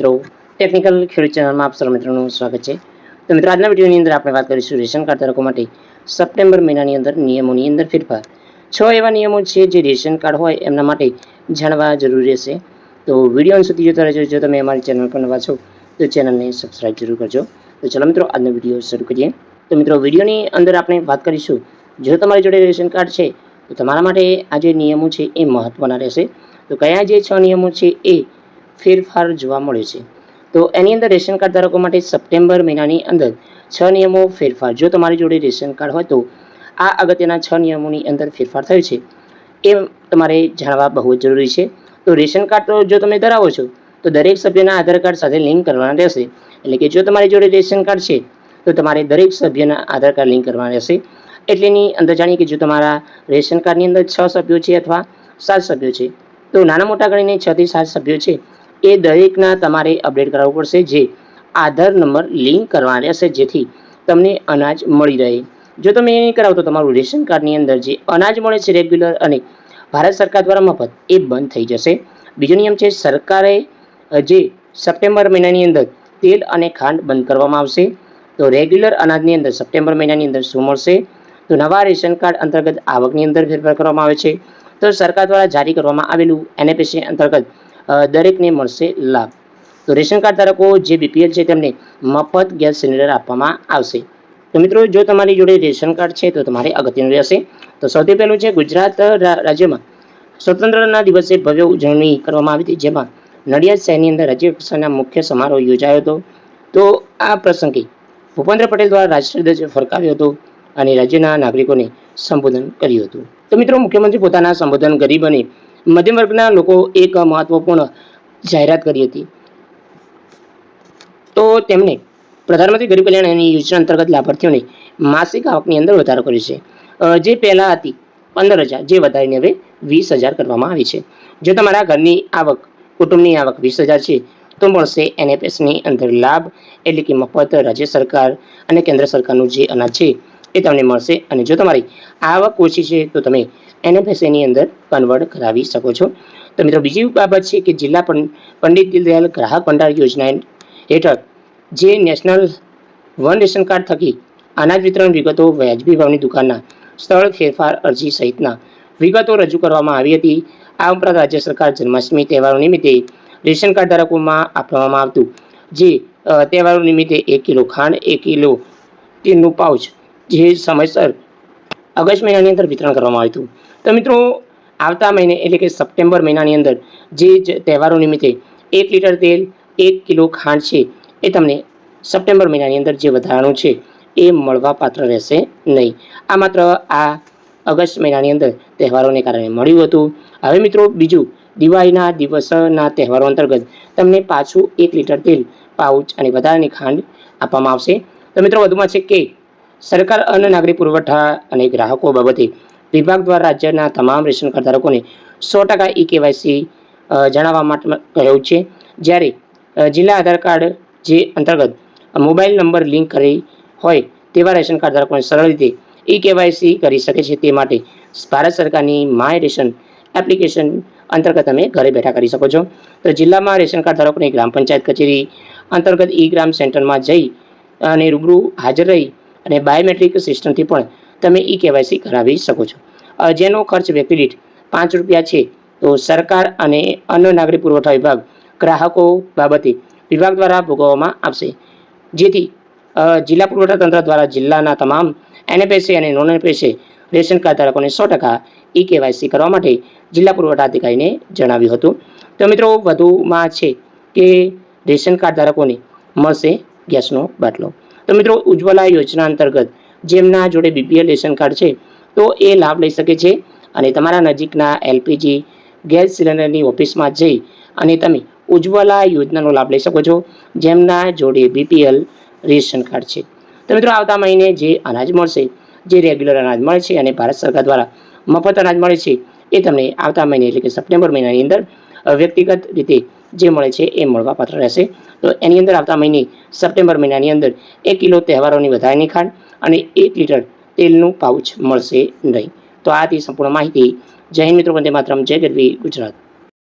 મિત્રો ટેકનિકલ ખેડૂત ચેનલમાં આપ સર્વ મિત્રોનું સ્વાગત છે. તો મિત્રો, આજના વિડીયોની અંદર આપણે વાત કરીશું રેશન કાર્ડ ધારકો માટે સપ્ટેમ્બર મહિનાની અંદર નિયમોની અંદર ફેરફાર. છ એવા નિયમો છે જે રેશન કાર્ડ હોય એમના માટે જાણવા જરૂરી રહેશે. તો વીડિયો સુધી જોતા રહેજો. જો તમે અમારી ચેનલ પર નવા છો, તો ચેનલને સબસ્ક્રાઈબ જરૂર કરજો. તો ચલો મિત્રો, આજનો વીડિયો શરૂ કરીએ. તો મિત્રો, વિડીયોની અંદર આપણે વાત કરીશું. જો તમારી જોડે રેશન કાર્ડ છે, તો તમારા માટે આ જે નિયમો છે એ મહત્ત્વના રહેશે. તો કયા જે છ નિયમો છે એ ફેરફાર જોવા મળે છે. તો એની અંદર રેશન કાર્ડ ધારકો માટે સપ્ટેમ્બર મહિનાની અંદર છ નિયમો ફેરફાર. જો તમારી જોડે રેશન કાર્ડ હોય તો આ અગત્યના છ નિયમોની અંદર ફેરફાર થયો છે. એ તમારે જાણવા બહુ જ જરૂરી છે. તો રેશન કાર્ડ તો જો તમે ધરાવો છો, તો દરેક સભ્યના આધાર કાર્ડ સાથે લિંક કરવાના રહેશે. એટલે કે જો તમારી જોડે રેશન કાર્ડ છે, તો તમારે દરેક સભ્યના આધાર કાર્ડ લિંક કરવાના રહેશે. એટલે એની અંદર જાણીએ કે જો તમારા રેશન કાર્ડની અંદર છ સભ્યો છે અથવા સાત સભ્યો છે, તો નાના મોટા ગણીને છથી સાત સભ્યો છે. એ દરેકના તમારે અપડેટ કરાવવું પડશે, જે આધાર નંબર લિંક કરવાના રહેશે, જેથી તમને અનાજ મળી રહે. જો તમે એ નહીં કરાવો તો તમારું રેશન કાર્ડની અંદર જે અનાજ મળે છે રેગ્યુલર અને ભારત સરકાર દ્વારા મફત, એ બંધ થઈ જશે. બીજો નિયમ છે, સરકારે જે સપ્ટેમ્બર મહિનાની અંદર તેલ અને ખાંડ બંધ કરવામાં આવશે, તો રેગ્યુલર અનાજની અંદર સપ્ટેમ્બર મહિનાની અંદર શું મળશે? તો નવા રેશન કાર્ડ અંતર્ગત આવકની અંદર ફેરફાર કરવામાં આવે છે. તો સરકાર દ્વારા જારી કરવામાં આવેલું એનએપીસી અંતર્ગત દરેકને મળશે લાભ. તો રેશન કાર્ડ ધારકો જે બીપીએલ છે તેમને મફત ગેસ સિલિન્ડર આપવામાં આવશે. તો મિત્રો, જો તમારી જોડે રેશન કાર્ડ છે તો તમારે અગત્યનું રહેશે. તો સૌથી પહેલું છે ગુજરાત રાજ્યમાં સ્વતંત્રતા દિવસે ભવ્ય ઉજવણી કરવામાં આવી હતી. જેમાં નડિયાદ શહેરની અંદર રાજ્ય કક્ષાના મુખ્ય સમારોહ યોજાયો હતો. તો આ પ્રસંગે ભૂપેન્દ્ર પટેલ દ્વારા રાષ્ટ્રીય ધ્વજ ફરકાવ્યો હતો અને રાજ્યના નાગરિકોને સંબોધન કર્યું હતું. તો મિત્રો, મુખ્યમંત્રી પોતાના સંબોધન ગરીબ અને મધ્યમ વર્ગના લોકો એક મહત્વપૂર્ણ જાહેરાત કરી હતી. તો તેમણે પ્રધાનમંત્રી ગરીબ કલ્યાણ અને યોજના અંતર્ગત લાભાર્થીઓને માસિક આવકની અંદર વધારો કર્યો છે. જે પહેલાં હતી પંદર હજાર, જે વધારીને હવે વીસ હજાર કરવામાં આવી છે. જો તમારા ઘરની આવક, કુટુંબની આવક વીસ હજાર છે, તો મળશે એનએફએસની અંદર લાભ, એટલે કે મફત રાજ્ય સરકાર અને કેન્દ્ર સરકારનું જે અનાજ છે એ તમને મળશે. અને જો તમારી આવક ઓછી છે, તો તમે એનએફએસએની અંદર કન્વર્ટ કરાવી શકો છો. તો મિત્રો, બીજી બાબત છે કે જિલ્લા પંડિત દીનદયાલ ગ્રાહક ભંડાર યોજના હેઠળ જે નેશનલ વન રેશન કાર્ડ થકી અનાજ વિતરણ વિગતો, વ્યાજબી ભાવની દુકાનના સ્થળ ફેરફાર અરજી સહિતના વિગતો રજૂ કરવામાં આવી હતી. આ ઉપરાંત રાજ્ય સરકાર જન્માષ્ટમી તહેવારો નિમિત્તે રેશન કાર્ડ ધારકોમાં આપવામાં આવતું જે તહેવારો નિમિત્તે એક કિલો ખાંડ, એક કિલો તેલનું પાઉચ જે સમયસર ઓગસ્ટ મહિનાની અંદર વિતરણ કરવામાં આવ્યું હતું. તો મિત્રો, આવતા મહિને એટલે કે સપ્ટેમ્બર મહિનાની અંદર જે તહેવારો નિમિત્તે એક લીટર તેલ, એક કિલો ખાંડ છે, એ તમને સપ્ટેમ્બર મહિનાની અંદર જે વધારાનું છે, એ મળવા પાત્ર રહેશે નહીં. આ માત્ર આ ઓગસ્ટ મહિનાની અંદર તહેવારોને કારણે મળ્યું હતું. હવે મિત્રો, બીજું, દિવાળીના દિવસના તહેવારો અંતર્ગત તમને પાછું એક લીટર તેલ, પાઉચ અને વધારાની ખાંડ આપવામાં આવશે. તો મિત્રો, વધુમાં છે કે સરકાર અન્ન નાગરિક પુરવઠા અને ગ્રાહકો બાબતે વિભાગ દ્વારા રાજ્યના તમામ રેશન કાર્ડ ધારકોને સો ટકા ઈ કેવાયસી જણાવવા માટે કહ્યું છે. જ્યારે જિલ્લા આધાર કાર્ડ જે અંતર્ગત મોબાઈલ નંબર લિંક કરી હોય તેવા રેશન કાર્ડ ધારકોને સરળ રીતે ઈ કેવાયસી કરી શકે છે તે માટે ભારત સરકારની માય રેશન એપ્લિકેશન અંતર્ગત તમે ઘરે બેઠા કરી શકો છો. તો જિલ્લામાં રેશન કાર્ડ ધારકોને ગ્રામ પંચાયત કચેરી અંતર્ગત ઈ ગ્રામ સેન્ટરમાં જઈ અને રૂબરૂ હાજર રહી અને બાયોમેટ્રિક સિસ્ટમથી પણ તમે ઈ કેવાયસી કરાવી શકો છો. જેનો ખર્ચ વ્યક્તિ દીઠ પાંચ રૂપિયા છે, તો સરકાર અને અન્ન નાગરિક પુરવઠા વિભાગ ગ્રાહકો બાબતે વિભાગ દ્વારા ભોગવવામાં આવશે. જેથી જિલ્લા પુરવઠા તંત્ર દ્વારા જિલ્લાના તમામ એનએપીસી અને નોન એનએપીએસએ રેશન કાર્ડ ધારકોને સો ટકા ઈ કેવાયસી કરવા માટે જિલ્લા પુરવઠા અધિકારીને જણાવ્યું હતું. તો મિત્રો, વધુમાં છે કે રેશન કાર્ડ ધારકોને મળશે ગેસનો બાટલો. તો મિત્રો ઉજ્જવલા યોજના અંતર્ગત જેમના જોડે બીપીએલ રેશન કાર્ડ છે, તો એ લાભ લઈ શકે છે અને તમારા નજીકના એલપીજી ગેસ સિલિન્ડરની ઓફિસમાં જઈ અને તમે ઉજ્જવલા યોજનાનો લાભ લઈ શકો છો, જેમના જોડે બીપીએલ રેશન કાર્ડ છે. તો મિત્રો આવતા મહિને જે અનાજ મળશે, જે રેગ્યુલર અનાજ મળે છે અને ભારત સરકાર દ્વારા મફત અનાજ મળે છે, એ તમને આવતા મહિને એટલે કે સપ્ટેમ્બર મહિનાની અંદર વ્યક્તિગત રીતે જે મળે છે એ મળવા પાત્ર રહેશે. તો એની અંદર આવતા મહિને સપ્ટેમ્બર મહિનાની અંદર એક કિલો તહેવારોની વધારાની ખાંડ અને એક લીટર તેલનું પાઉચ મળશે નહીં. તો આથી સંપૂર્ણ માહિતી. જય મિત્રો, વંદે માત્રમ. જય ગરવી ગુજરાત.